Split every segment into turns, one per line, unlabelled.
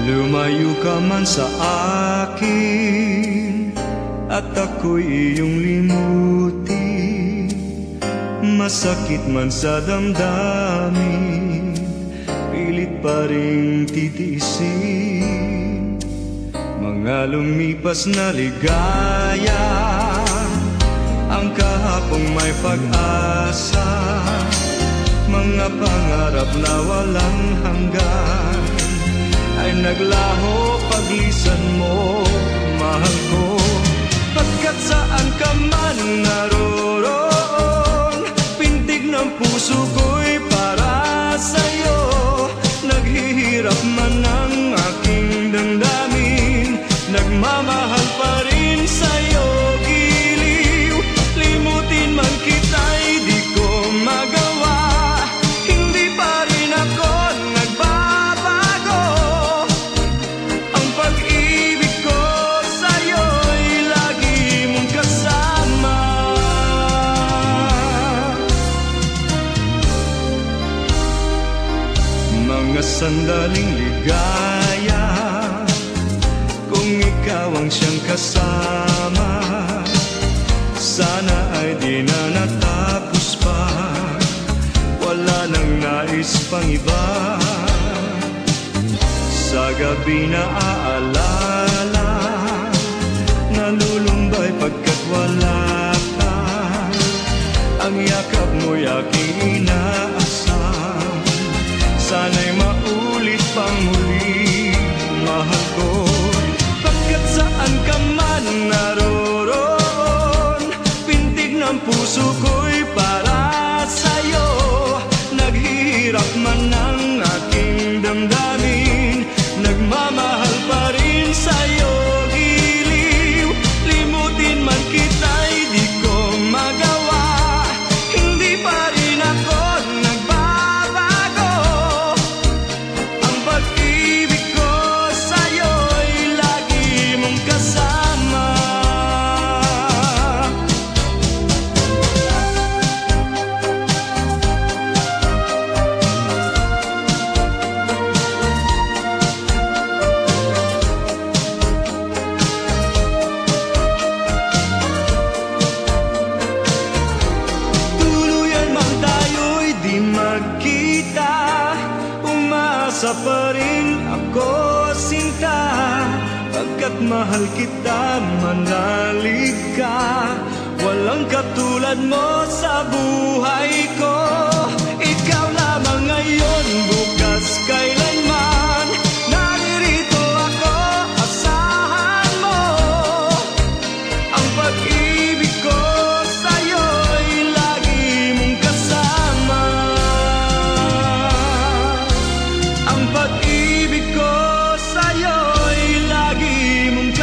Lumayo ka man sa akin At ako'y iyong limutin. Masakit man sa damdamin Pilit pa rin titiisin. Mga lumipas na ligaya Ang kahapong may pag-asa. Mga pangarap na walang hanggan Ay naglaho paglisan mo, mahal ko. Pagkat saan ka man naroroon sandaling ligaya. Kung ikaw ang siyang kasama Sana ay di na natapos pa. Wala nang nais pang iba. Sa gabi na aalala Nalulumbay pagkat wala ka. Ang yakap mo'y aking inaasam Sana'y maulit pang muli Mahal ko? Pagkat saan ka man naroroon Umasa pa rin ako sinta Pagkat mahal kita manalig ka Walang katulad mo sa buhay ko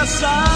side.